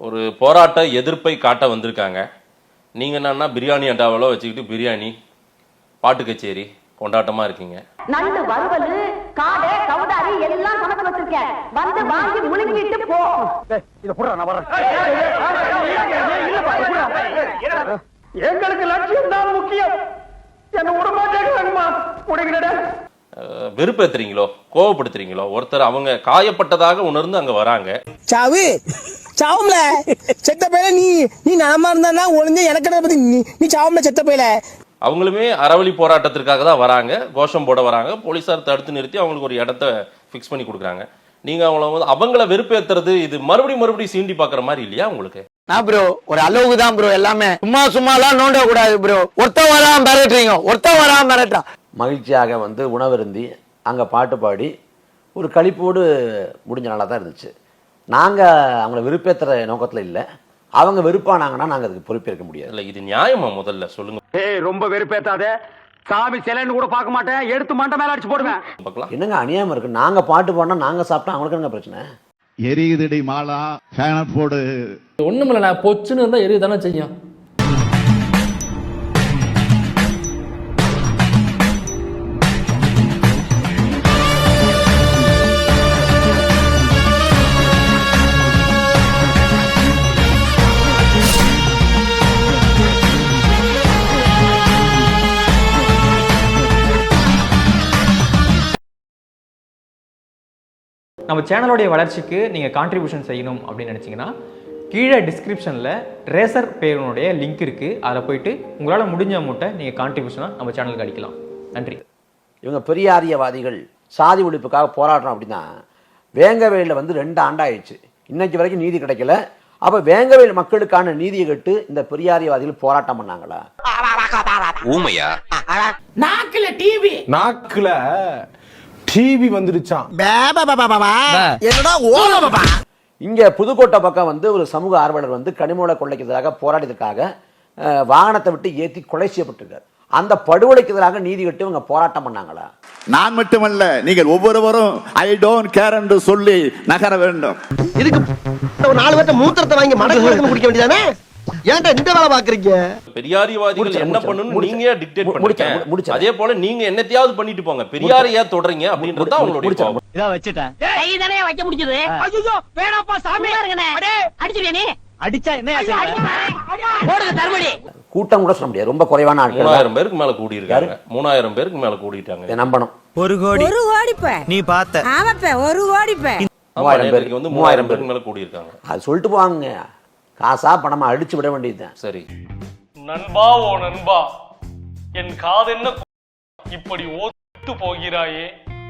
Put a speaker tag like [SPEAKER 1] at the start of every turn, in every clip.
[SPEAKER 1] ஒரு போராட்ட எதிர்ப்பை காட்ட வந்திருக்காங்க. நீங்க என்னன்னா பிரியாணி அண்டாவெல்லாம் வச்சுக்கிட்டு பிரியாணி பாட்டு கச்சேரி கொண்டாட்டமா இருக்கீங்க.
[SPEAKER 2] நண்டு வறுவல் காடை கவுதாரி எல்லாம் சமைச்சு வச்சிருக்கேன். வந்து வாங்கி முழுங்கிட்டு போ.
[SPEAKER 3] எங்களுக்கு லட்சியம் தான் முக்கியம். என்ன விடமாட்டேங்கிறாங்கம்மா முடிக்கிறட
[SPEAKER 1] அஹ், வெறுப்பேத்துறீங்களோ கோவப்படுத்துறீங்களோ ஒருத்தர் அவங்க காயப்பட்டதாக உணர்ந்து அங்க வராங்க.
[SPEAKER 4] சாவு. சாவும்ல. செத்த பையல நீ நீ நலமா இருந்தா ஒளிஞ்ச எனக்கு பத்தி நீ நீ சாவும்ல செத்த பையல
[SPEAKER 1] அவங்களுமே அறவழி போராட்டத்திற்காக தான் வராங்க. கோஷம் போட வராங்க. போலீசார் தடுத்து நிறுத்தி அவங்களுக்கு ஒரு இடத்த ஃபிக்ஸ் பண்ணி கொடுக்குறாங்க. நீங்க அவங்கள வந்து அவங்கள வெறுப்பேத்துறது இது மறுபடியும் மறுபடியும் சீண்டி பார்க்குற மாதிரி இல்லையா உங்களுக்கு?
[SPEAKER 5] நான் ப்ரோ ஒரு அளவுக்கு தான் ப்ரோ எல்லாமே. சும்மா சும்மாலாம் நோண்ட கூடாது ப்ரோ ஒருத்தன் வராம மிரட்டுறீங்க. ஒருத்தன் வராம மிரட்டான்
[SPEAKER 6] மகிழ்ச்சியாக வந்து உணவருந்தி அங்கே பாட்டு பாடி ஒரு களிப்போடு முடிஞ்ச நாளாக தான் இருந்துச்சு. நாங்கள் அவங்கள வெறுப்பேற்றுற நோக்கத்தில் இல்லை. அவங்க வெறுப்பானாங்கன்னா நாங்கள் அதுக்கு பொறுப்பேற்க முடியாது.
[SPEAKER 1] இல்ல இது நியாயமா முதல்ல சொல்லுங்க.
[SPEAKER 3] ஏய் ரொம்ப வெறுப்பேத்தாத. சாமி சிலைன்னு கூட பார்க்க மாட்டேன். எடுத்து மண்டை மேல அடிச்சு போடுவேன்.
[SPEAKER 1] பார்க்கலாம்.
[SPEAKER 6] என்னங்க அநியாயம் இருக்கு? நாங்கள் பாட்டு பாடினா நாங்கள் சாப்பிட்டா அவங்களுக்கு என்ன பிரச்சனை?
[SPEAKER 7] எரியுதடி மாலா. ஃபேனை போடு.
[SPEAKER 8] ஒண்ணுமில்ல நான் பொச்சுன்னு இருந்தா எரிய தானே செய்யும்.
[SPEAKER 9] நம்ம சேனலோடைய வளர்ச்சிக்கு நீங்கள் கான்ட்ரிபியூஷன் செய்யணும் அப்படின்னு நினச்சிங்கன்னா கீழே டிஸ்கிரிப்ஷனில் ரேசர் பேருனுடைய லிங்க் இருக்குது அதில் போயிட்டு உங்களால் முடிஞ்ச அமௌண்ட்டை நீங்கள் கான்ட்ரிபியூஷனாக நம்ம சேனலுக்கு அடிக்கலாம். நன்றி.
[SPEAKER 6] இவங்க பெரியாரியவாதிகள் சாதி ஒழிப்புக்காக போராடுறோம் அப்படின்னா வேங்கவேலில் வந்து ரெண்டு ஆண்டாயிடுச்சு. இன்னைக்கு வரைக்கும் நீதி கிடைக்கல. அப்போ வேங்கவேல் மக்களுக்கான நீதியை கேட்டு இந்த பெரியாரியவாதிகள் போராட்டம் பண்ணாங்களா?
[SPEAKER 10] ஊமையா?
[SPEAKER 4] நாக்குல டிவி
[SPEAKER 5] நாக்குல டிவி வந்துருச்சான்
[SPEAKER 4] என்னடா ஓல பாபா
[SPEAKER 6] இங்க புதுக்கோட்டை பக்கம் வந்து ஒரு சமூக ஆர்வலர் வந்து கனிமூல கொள்ளைக்கு எதிராக போராடியதற்காக அஹ், வாகனத்தை விட்டு ஏற்றி கொலை செய்யப்பட்டிருக்கார். அந்த படுகொலைக்கு எதிராக நீதி கட்டு இவங்க போராட்டம் பண்ணாங்களா?
[SPEAKER 7] நான் மட்டுமல்ல நீங்கள் ஒவ்வொருவரும் ஐ டோன்ட் கேர் என்று சொல்லி நகர வேண்டும்.
[SPEAKER 4] இதுக்கு ஒரு நாலு பேர்ட்ட மூத்திரத்தை வாங்கி மடக்கு மடக்கு குடிக்க வேண்டியதானே? ஏன்டா இந்த வேலை பாக்குறீங்க
[SPEAKER 1] பெரியாரிவாதிகள் என்ன
[SPEAKER 6] முடிச்சேன்.
[SPEAKER 1] நீங்க டிக்டேட்
[SPEAKER 6] மு-
[SPEAKER 1] பண்ணுங்க
[SPEAKER 6] முடிச்சேன், முடிச்சேன்.
[SPEAKER 1] அதே போல நீங்க என்னத்தையாவது பண்ணிட்டு போங்க. பெரியாரை ஏன் தொடறீங்க அப்படின்றது தான். கோபம்.
[SPEAKER 5] இதான் வச்சுட்டேன்.
[SPEAKER 2] கைதானே வைக்க முடிஞ்சது?
[SPEAKER 4] ஐயோ வேணாப்பா சாமி.
[SPEAKER 2] அடிச்சிருவியா நீ?
[SPEAKER 5] அடிச்சா என்ன
[SPEAKER 2] போடுங்க தர்மடி.
[SPEAKER 6] கூட்டம் கூட சொல்ல முடியாது. ரொம்ப குறைவான ஆட்கள்.
[SPEAKER 1] மூணாயிரம் பேருக்கு மேல கூடி இருக்காங்க மூணாயிரம் பேருக்கு மேல கூடிட்டாங்க.
[SPEAKER 6] இதை நம்பணும்.
[SPEAKER 5] ஒரு கோடி.
[SPEAKER 11] ஒரு கோடிப்ப
[SPEAKER 5] நீ பார்த்த.
[SPEAKER 11] ஆமாப்ப ஒரு
[SPEAKER 1] ஆமா,
[SPEAKER 6] மூவாயிரம் பேருக்கு.
[SPEAKER 1] வந்து
[SPEAKER 6] மூவாயிரம் பேருக்கு.
[SPEAKER 1] மேல கூடி இருக்காங்க
[SPEAKER 6] அது சொல்லிட்டு போவாங்க காசா பணமா அடிச்சு விட வேண்டியதுதான்.
[SPEAKER 1] சரி.
[SPEAKER 3] நண்பா ஓ நண்பா என் காதென்ன இப்படி ஓத்து போகிறாயே?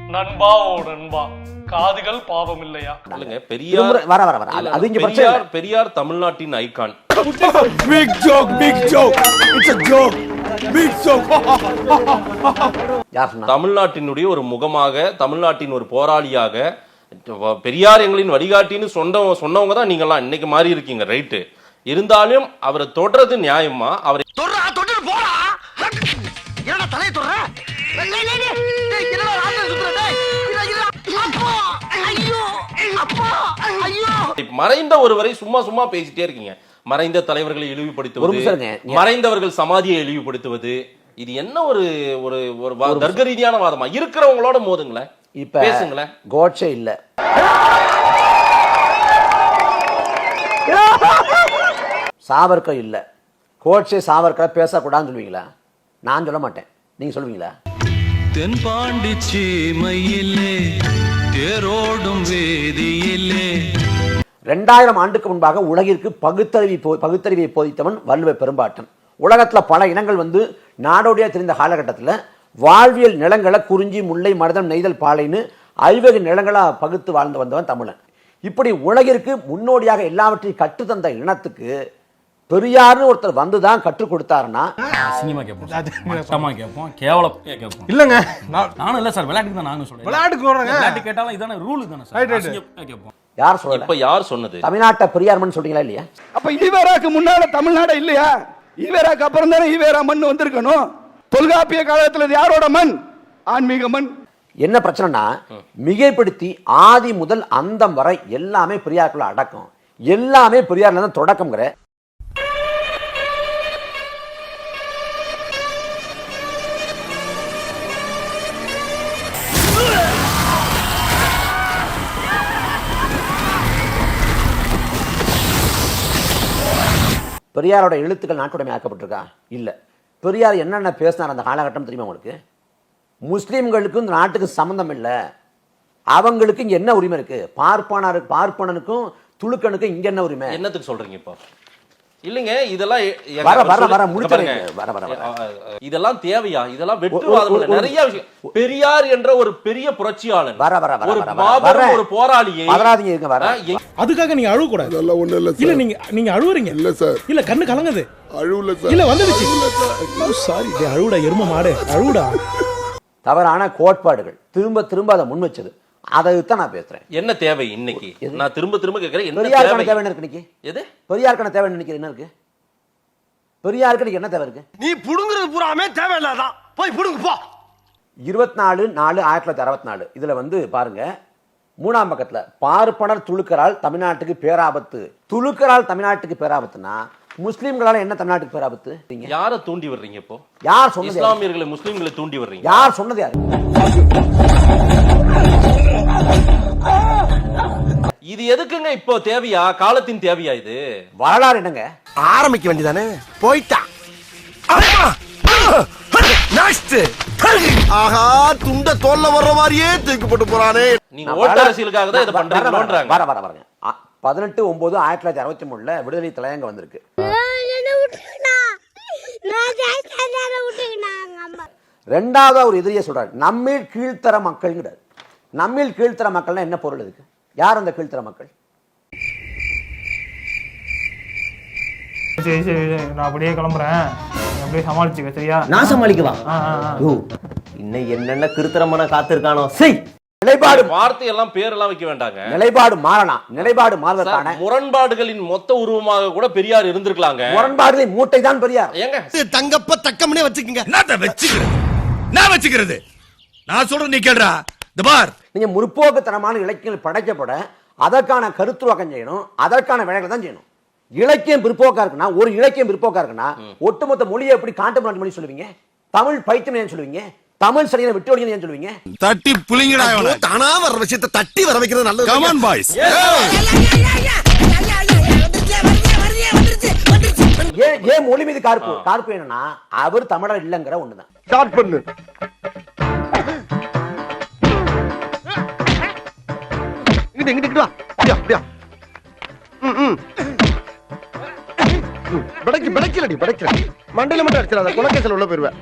[SPEAKER 3] நண்பா ஓ நண்பா காதுகள் பாவம் இல்லையா
[SPEAKER 1] இல்லைங்க பெரியார்
[SPEAKER 6] வர வர வர. அது- இங்க
[SPEAKER 1] பெரியார். பெரியார் தமிழ்நாட்டின் icon.
[SPEAKER 5] Big joke big joke it's a joke big
[SPEAKER 1] தமிழ்நாட்டினுடைய ஒரு முகமாக தமிழ்நாட்டின் ஒரு போராளியாக பெரியார் எங்களின் வழிகாட்டின்னு சொன்ன சொன்னவங்க தான் நீங்கெல்லாம் இன்னைக்கு மாறி இருக்கீங்க ரைட்டு. இருந்தாலும் அவரை தொடர்றது நியாயமா? அவரை மறைந்த ஒருவரை சும்மா சும்மா பேசிட்டே இருக்கீங்க. மறைந்த தலைவர்களை இழிவுபடுத்துவது. மறைந்தவர்கள் சமாதியை இழிவுபடுத்துவது இது என்ன ஒரு ஒரு ஒரு வா- தர்க்க ரீதியான வாதமா? இருக்கிறவங்களோட மோதுங்களேன்.
[SPEAKER 6] இப்ப
[SPEAKER 1] பேசுங்களேன்.
[SPEAKER 6] கோட்சே இல்ல. சாவர்கர் இல்ல. கோட்சே சாவர்கர் பேசக்கூடாதுன்னு சொல்லுவீங்களா? நான் சொல்ல மாட்டேன். நீங்க சொல்லுவீங்களா?
[SPEAKER 10] தென்பாண்டி சீமையிலே தேரோடும் வேதியிலே.
[SPEAKER 6] ரெண்டாயிரம் ஆண்டுக்கு முன்பாக உலகிற்கு பகுத்தறிவி போ- பகுத்தறிவை போதித்தவன் வள்ளுவ பெரும்பாட்டன். உலகத்துல பல இனங்கள் வந்து நாடோடியா தெரிந்த காலகட்டத்தில் வாழ்வியல் நிலங்களை குறிஞ்சி முல்லை மருதம் நெய்தல் பாலைன்னு ஐவகை நிலங்களா பகுத்து வாழ்ந்து வந்தவன் தமிழன். இப்படி உலகிற்கு முன்னோடியாக எல்லாவற்றையும் கற்றுத்தந்த இனத்துக்கு பெரியார்னு ஒருத்தர் வந்து தான் கற்றுக் கொடுத்தாருன்னா
[SPEAKER 8] அசிங்கமா கேட்போம் கேட்போம் கேவலம் கேட்போம்
[SPEAKER 5] இல்லங்க. நான்
[SPEAKER 8] நானும் இல்ல சார் விளையாட்டுக்கு தான்
[SPEAKER 5] விளையாட்டுக்கு வர்றேங்க.
[SPEAKER 8] விளையாட்டு கேட்டாலும் இதான ரூல் தானே சார். கேட்போம்
[SPEAKER 6] யார் சொல்லல?
[SPEAKER 1] இப்ப யார் சொன்னது?
[SPEAKER 6] தமிழ்நாட்டை பெரியார்மன் சொல்றீங்களா இல்லையா?
[SPEAKER 3] அப்ப ஈவேராக்கு முன்னால தமிழ்நாடு இல்லையா? ஈவேராக்கு அப்புறம் தானே ஈவேரா மண் வந்திருக்கணும்? தொல்காப்பிய காலத்தில் இது யாரோட மண்? ஆன்மீக மண்.
[SPEAKER 6] என்ன பிரச்சனைனா மிகைப்படுத்தி ஆதி முதல் அந்தம் வரை எல்லாமே பெரியாருக்குள்ள அடக்கம். எல்லாமே பெரியார்ல தான் தொடக்கம்ங்கிற. பெரியாரோட எழுத்துக்கள் நாட்டுடைமை ஆக்கப்பட்டிருக்கா? இல்லை. பெரியார் என்னென்ன பேசினார் அந்த காலகட்டம் தெரியுமா உங்களுக்கு? முஸ்லீம்களுக்கும் இந்த நாட்டுக்கு சம்மந்தம் இல்லை. அவங்களுக்கு இங்கே என்ன உரிமை இருக்கு? பார்ப்பனாருக்கு பார்ப்பனனுக்கும் துளுக்கனுக்கும் இங்க என்ன உரிமை?
[SPEAKER 1] என்னத்துக்கு சொல்றீங்க இப்போ? இல்லைங்க இதெல்லாம்
[SPEAKER 6] வர, வர, வர.
[SPEAKER 1] பாருங்க.
[SPEAKER 6] வர, வர,
[SPEAKER 1] இதெல்லாம் தேவையா? இதெல்லாம் வெற்றுவாதம் இல்ல. நிறைய விஷயம். பெரியார் என்ற ஒரு பெரிய புரட்சியாளன்.
[SPEAKER 6] வர, வர, வர,
[SPEAKER 1] ஒரு
[SPEAKER 6] வர, வர,
[SPEAKER 1] மாபெரும். ஒரு போராளியை
[SPEAKER 6] பதறாதீங்க இருங்க வர.
[SPEAKER 8] அதுக்காக நீங்க அழுவ கூடாது.
[SPEAKER 3] அதெல்லாம் ஒண்ணும் இல்ல
[SPEAKER 8] இல்ல நீங்க நீங்க அழுவுறீங்க.
[SPEAKER 3] இல்ல சார்.
[SPEAKER 8] இல்ல கண்ணு கலங்குது.
[SPEAKER 3] அழுவல சார்.
[SPEAKER 8] இல்ல வந்துடுச்சு. சாரி. டே அழுவுடா எரும மாடு. அழுவுடா.
[SPEAKER 6] தவறான கோட்பாடுகள். திரும்ப திரும்ப அதை முன் வச்சது. அதை தான் நான் பேசுறேன்.
[SPEAKER 1] என்ன தேவை இன்னைக்கு? நான் திரும்ப திரும்ப கேக்குறேன் என்ன
[SPEAKER 6] பெரியாருக்கான
[SPEAKER 1] தேவை?
[SPEAKER 6] தேவை என்ன இருக்கு இன்னைக்கு?
[SPEAKER 1] எது?
[SPEAKER 6] பெரியாருக்கான தேவை நினைக்கிறது என்ன இருக்கு? பெரியாருக்கு என்ன தேவை இருக்கு?
[SPEAKER 4] நீ புடுங்குறது பூராமே தேவையில்லாதான் போய் புடுங்கு போ.
[SPEAKER 6] இருபத்தி நாலு நாலு ஆயிரத்தி தொள்ளாயிரத்தி அறுபத்தி நாலு இதுல வந்து பாருங்க மூணாம் பக்கத்துல பார்ப்பனர் துளுக்கரால் தமிழ்நாட்டுக்கு பேராபத்து. துளுக்கரால் தமிழ்நாட்டுக்கு பேராபத்துனா முஸ்லீம்களால என்ன தமிழ்நாட்டுக்கு பேராபத்து? நீங்க.
[SPEAKER 1] யார தூண்டி வர்றீங்க இப்போ?
[SPEAKER 6] யார் சொன்னது யாரு?
[SPEAKER 1] இஸ்லாமியர்களை முஸ்லிம்களை தூண்டி வர்றீங்க
[SPEAKER 6] யார் சொன்னது யாரு?
[SPEAKER 1] இது எதுக்குங்க இப்போ தேவையா? காலத்தின் தேவையா இது?
[SPEAKER 6] வரலாறு என்னங்க?
[SPEAKER 4] ஆரம்பிக்க வேண்டியதானே? போயிட்டான் ஆஹா! துண்ட தோல்ல வர்ற மாதிரியே தூக்கி போட்டு போறானே.
[SPEAKER 1] நீங்க ஓட்டு அரசியலுக்காக தான் இதை
[SPEAKER 6] வர- வர- வர- வரங்க. பதினெட்டு ஒன்பது ஆயிரத்தி தொள்ளாயிரத்தி அறுபத்தி மூணுல விடுதலை தலையங்க வந்திருக்கு. ரெண்டாவது ஒரு எதிரியை சொல்றாரு நம்மில் கீழ்த்தர மக்கள்ங்கிறார் நம்மில் கீழ்த்தர மக்கள்னா என்ன பொருள் இதுக்கு யார் அந்த கீழ்த்தர மக்கள்?
[SPEAKER 9] சரி சரி நான் அப்படியே கிளம்புறேன். அப்படியே சமாளிச்சுக்க சரியா?
[SPEAKER 5] நான் சமாளிக்கவா? இன்னும் என்னென்ன கிருத்திரமான காத்திருக்கானோ? செய்
[SPEAKER 6] நிலைப்பாடு.
[SPEAKER 1] வார்த்தை எல்லாம் பேரெல்லாம் வைக்க வேண்டாங்க.
[SPEAKER 6] நிலைப்பாடு மாறலாம் நிலைப்பாடு மாறுவதற்கான
[SPEAKER 1] சார், முரண்பாடுகளின் மொத்த உருவமாக கூட பெரியார் இருந்திருக்கலாங்க.
[SPEAKER 6] முரண்பாடுகளை மூட்டை தான் பெரியார்.
[SPEAKER 1] ஏங்க.
[SPEAKER 4] தங்கப்ப தக்கம்னே வச்சுக்கங்க.
[SPEAKER 10] என்னத்த வச்சுக்கிறது? நான் வச்சுக்கிறது? நான் சொல்றது நீ கேடுறா இந்த பார்.
[SPEAKER 6] நீங்க முற்போக்குத்தனமான இலக்கியங்கள் படைக்கப்பட அதற்கான கருத்துருவாக்கம் செய்யணும் அதற்கான வேலைகளை தான் செய்யணும். இலக்கியம் பிற்போக்கா இருக்குன்னா ஒரு இலக்கியம் பிற்போக்கா இருக்குன்னா ஒட்டுமொத்த மொழியை எப்படி கான்டெம்பரரி மொழி சொல்லுவீங்க? தமிழ் பைத்தியம் ஏன் சொல்லுவீங்க? தமிழ் சரியான விட்டு ஏன் சொல்லுவீங்க?
[SPEAKER 10] தட்டி புளிங்கடா
[SPEAKER 4] தானா வர்ற விஷயத்தை தட்டி வர வைக்கிறது நல்லது.
[SPEAKER 10] கமான் பாய்ஸ்
[SPEAKER 6] ஏன் ஏன் மொழி மீது கார்ப்பு கார்ப்பு என்னன்னா அவர் தமிழர் இல்லைங்கிற ஒண்ணுதான்.
[SPEAKER 3] ஸ்டார்ட் பண்ணு.
[SPEAKER 4] இங்கிட்டு இங்கிட்டு வா. அப்படியா படைக்கு படைக்கலடி படைக்கல மண்டையில மட்டும் அடிச்சிடாத குலக்கேசல் உள்ள போயிருவேன்